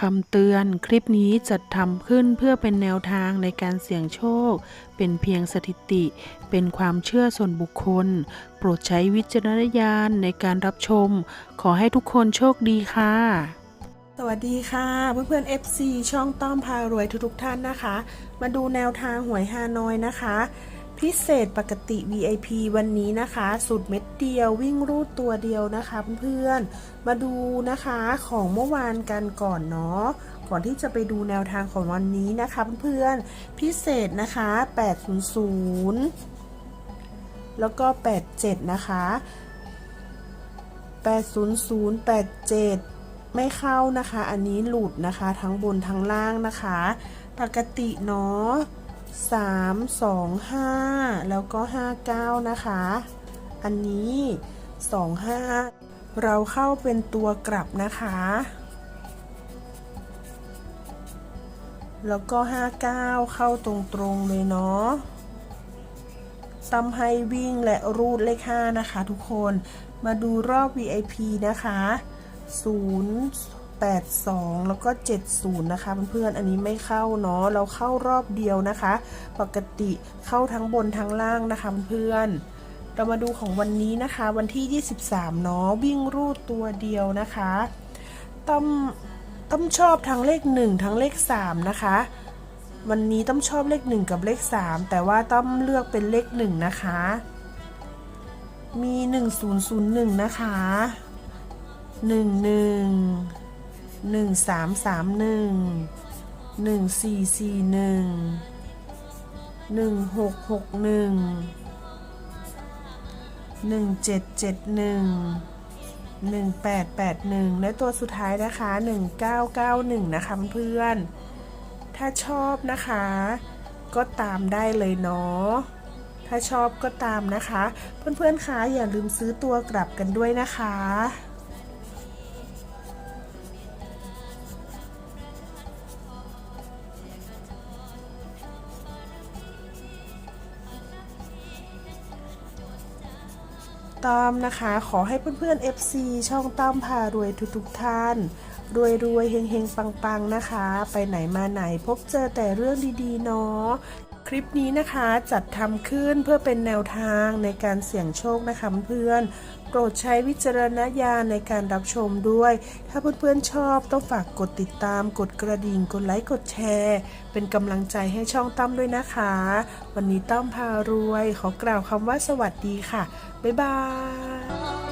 คำเตือนคลิปนี้จัดทำขึ้นเพื่อเป็นแนวทางในการเสี่ยงโชค เป็นเพียงสถิติ เป็นความเชื่อส่วนบุคคล โปรดใช้วิจารณญาณในการรับชม ขอให้ทุกคนโชคดีค่ะ สวัสดีค่ะ เพื่อนๆ FC ช่องต้อมพารวยทุกๆท่านนะคะ มาดูแนวทางหวยฮานอยนะคะ พิเศษปกติ VIP วันนี้นะคะสุดเม็ดเดียววิ่งรูดตัวเดียวนะคะเพื่อนๆ มาดูนะคะของเมื่อวานกันก่อนเนาะก่อนที่จะไปดูแนวทางของวันนี้นะคะเพื่อนๆ พิเศษนะคะ 800 แล้วก็ 87 นะคะ 800 87 ไม่เข้านะคะ อันนี้หลุดนะคะทั้งบนทั้งล่างนะคะ ปกติเนาะ 3 2 5 แล้วก็ 59 นะคะ อันนี้ 25 เราเข้าเป็นตัวกลับนะคะ แล้วก็ 59 เข้าตรงๆเลยเนาะตำให้วิ่งและรูดเลข 5 นะคะทุกคน มาดูรอบ VIP นะคะ 0 8 2 แล้วก็ 70 นะคะเพื่อนๆอันนี้ไม่เข้าเนาะเราเข้ารอบเดียวนะคะ ปกติเข้าทั้งบนทั้งล่างนะคะเพื่อนๆเรามาดูของวันนี้นะคะ วันที่ 23 เนาะวิ่งรูดตัวเดียวนะคะต้อมต้อมชอบทั้งเลข 1 ทั้งเลข 3 นะคะ วันนี้ต้อมชอบเลข 1 กับเลข 3 แต่ว่าต้อมเลือกเป็นเลข 1 นะคะ มี 1001 นะคะ 11 1331 1441 1661 1771 1881 และตัวสุดท้ายนะคะ 1991 นะคะเพื่อน ถ้าชอบนะคะ ก็ตามได้เลยเนาะ ถ้าชอบก็ตามนะคะ เพื่อนๆคะอย่าลืมซื้อตัวกลับกันด้วยนะคะ ต้อมนะคะ ขอให้เพื่อนๆ FC ช่องต้อมพารวยทุกๆท่าน รวยรวยเฮงเฮงปังๆ นะคะ ไปไหนมาไหนพบเจอแต่เรื่องดีๆ เนาะคลิปนี้นะคะจัดทำขึ้นเพื่อเป็นแนวทางในการเสี่ยงโชคนะคะเพื่อน โปรดใช้วิจารณญาณในการรับชมด้วย ถ้าเพื่อนๆชอบต้องฝากกดติดตาม กดกระดิ่ง กดไลค์ กดแชร์ เป็นกำลังใจให้ช่องตั้มด้วยนะคะ วันนี้ตั้มพารวย ขอกล่าวคำว่าสวัสดีค่ะ บ๊ายบาย